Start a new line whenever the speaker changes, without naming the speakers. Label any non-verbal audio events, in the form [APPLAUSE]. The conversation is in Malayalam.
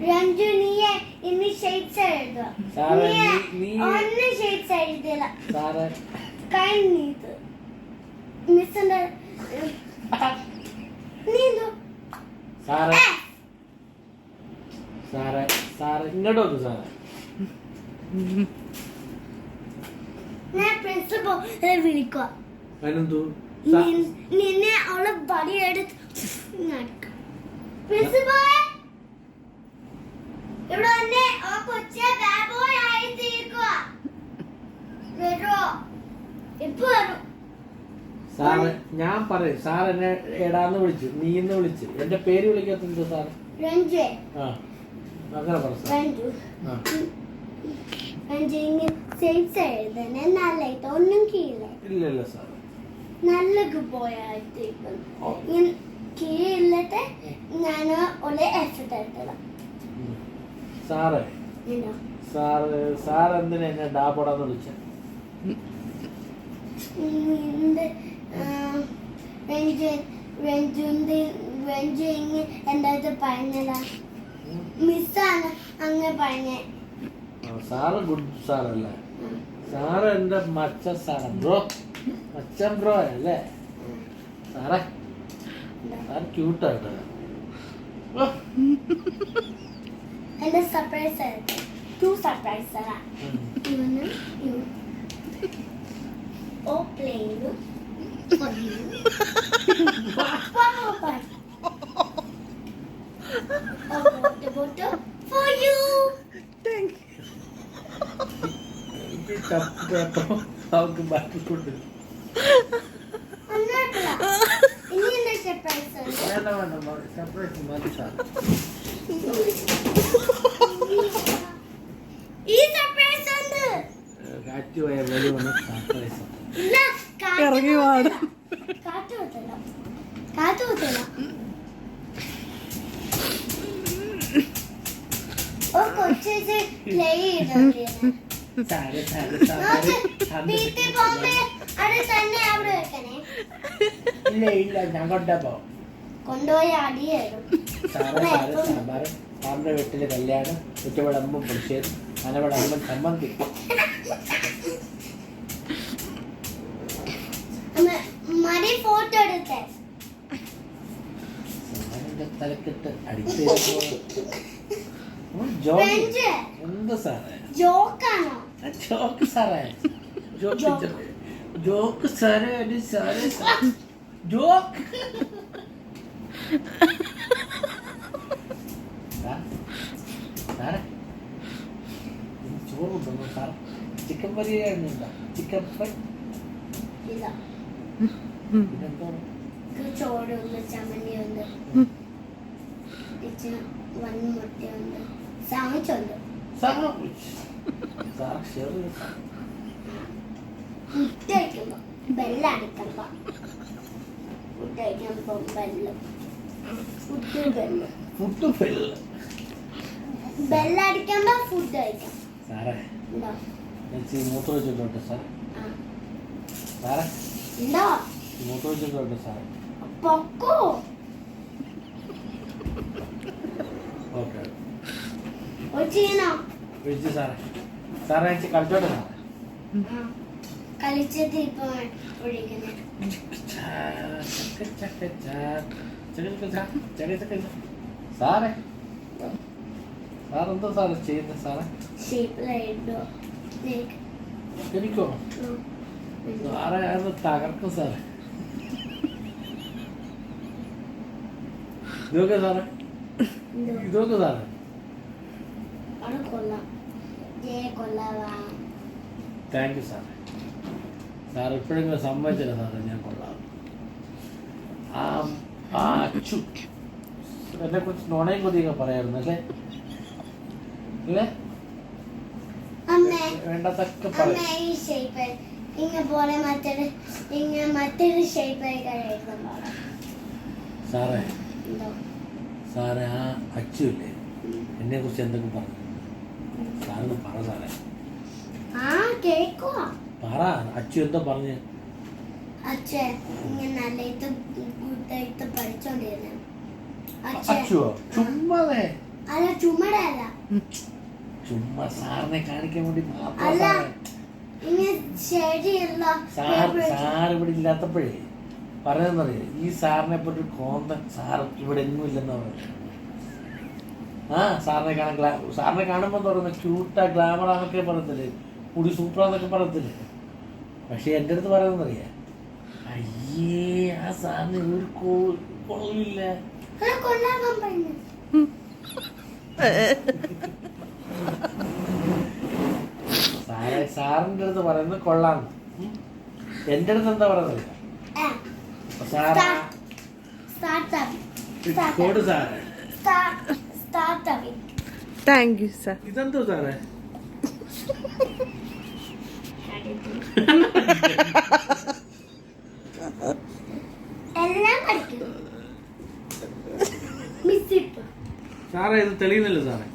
രഞ്ജു നീയെ ഇനി ഷേപ്സ് എഴുതുക. ഒന്ന് ഷേപ്സ് എഴുതില്ല
സാറേ.
കഴിഞ്ഞത് മിസ്സിന്റെ നീ എന്തോ?
സാറേ. സാറേ സാറേ ഇങ്ങോട്ട്
ഇവിടെ ആ കൊച്ചെ ബാഡ് ബോയ് ആയി തീർക്കുക വരോ ഇപ്പൊ വരും.
സാറേ ഞാൻ പറയും സാർ എന്നെ എടാന്ന് വിളിച്ചു നീ എന്ന് വിളിച്ചു. എന്റെ പേര് വിളിക്കാത്തത് സാർ?
രഞ്ജു.
ആ അങ്ങനെ പറ സാർ.
രഞ്ജു.
ആ.
രഞ്ജു ഇങ്ങനെ സേഫ് എഴുതണേ ഒന്നും കീഴില്ല.
ഇല്ല ഇല്ല സാർ.
നല്ല പോയായിട്ട്
ഓ.
ഇങ്ങനെ കീഴില്ലട്ടെ ഞാൻ ഒരു.
സാറേ. സാറ് സാർ എന്തിനാ എന്നെ ഡാബോടാന്ന് വിളിച്ച?
എന്റെ
സാറ് ഗുഡ് സാറല്ലേ? സാറ് എന്റെ മച്ച സാറ ബ്രോ. മച്ചൻ ബ്രോ അല്ലേ? സാറേ സാർ ക്യൂട്ടായിട്ട്
എന്റെ സർപ്രൈസ് ആയിരുന്നു ടു സർപ്രൈസ് ഇവന് ഇവൻ ഓ you.
അവർക്ക് [LAUGHS]
ബാക്കി കൊണ്ട്. [LAUGHS]
വേണ്ട വേണ്ട സർപ്രൈസ് മതി സാർ
ഇറങ്ങി
പാടും
ഇല്ല ഇല്ല ഞാൻ കൊണ്ടപ്പോ
കൊണ്ടുപോയി അടിയേറും
സാറിന്റെ വീട്ടിൽ കല്യാണം ഉച്ചവിളമ്പും പുളിശ്ശേരി അനവിളമ്പും ചമ്മന്തി.
മടി ഫോട്ടോ എടുത്തേ
തലക്കെട്ട് അടിച്ചു എന്ത് സാറേ? ജോക്ക് സാറേ. Joke
joke.
ജോക്ക് സാറേ സാറേ സാറേ. ജോക്ക്. ചിക്കൻ ഉണ്ടോ ചിക്കൻ ഫ്രൈ.
ചോറുണ്ട് ചമ്മന്തിയുണ്ട്. ഇച്ചിരി വൻ മുട്ടയുണ്ട് സാമിച്ചുണ്ട് ഫുഡ് കഴിക്കുമ്പോ ബെല്ലടിക്കുമ്പോ ഫുഡ് കഴിക്കുമ്പോ ബെല്ല് ഫുഡ് ബെല്ല് ബെല്ലടിക്കുമ്പോ ഫുഡ് കഴിക്കാം.
സാറേ ഇച്ചിരി മൂത്രം വെച്ചിട്ടുണ്ട് സാർ സാറേ? മൂത്രം വെച്ചിട്ടുണ്ട് സാറേ?
പൊക്കോ?
ഓക്കെ വിളിച്ചു സാറേ. സാറേ എനിക്ക് കളിച്ചോട്ടെ സാറേ?
കളിച്ചത് ഇപ്പൊ
സാറേ സാറെന്താ സാറ് ചെയ്യുന്നത് സാറേ? ശരിക്കോ സാറേ അത് തകർക്കും സാറേ. ഇതൊക്കെ സാറേ? ഇതൊക്കെ സാറേ? താങ്ക് യു സാറേ. സാർ ഇപ്പോഴെങ്കിലും സമ്മതിച്ചില്ല സാറേ ഞാൻ കൊള്ളാം. ആ ആ അച്ചു എന്നെ കുറിച്ച് നോണയും കൊതിയൊക്കെ പറയായിരുന്നു അല്ലേ? അല്ലേ? വേണ്ടതൊക്കെ സാറേ സാറേ ആ എന്നെ കുറിച്ച് എന്തൊക്കെ പറഞ്ഞു? സാറിന് പറ സാറേ. പറ അച്ചു എന്തോ പറഞ്ഞു.
അച്ഛൻ ഇങ്ങനെ നല്ലത് ഗുഡായിട്ട് പഠിച്ചോണ്ടിരുന്നു. അച്ഛേ.
അച്ചുവോ ചുമ്മാതെ.
അല്ല ചുമടല്ല
ചുമ്മാ സാറിനെ കാണിക്കാൻ വേണ്ടി മാത്രം
അല്ല. ഇനി ശരിയല്ല
സാർ സാർ ഇവിടെ ഇല്ലാത്തപ്പോഴേ പറയുന്നറിയോ ഈ സാറിനെ പറ്റി കോന്തൻ സാർ ഇവിടെ എങ്ങും ഇല്ലെന്നാ പറയുന്നത്. ആ സാറിനെ കാണാൻ ഗ്ലാ സാറിനെ കാണുമ്പോൾ തുറന്ന് ക്യൂട്ടാ ഗ്ലാമറാന്നൊക്കെ പറയത്തില്ലേ? മുടി സൂപ്പറാന്നൊക്കെ പറയത്തില്ലേ? പക്ഷെ എന്റെ അടുത്ത് പറയുന്നറിയാ അയ്യേ ആ സാധനം ഒരു കൊള്ളില്ല. സാറിന്റെ അടുത്ത് പറയുന്നത് കൊള്ളാന്ന് എന്റെ അടുത്ത് എന്താ പറയുന്നത്?
താങ്ക് യു സർ
ഇതെന്തോ സാറേ? [LAUGHS] ഇത് തെളിയുന്നില്ല സാറേ.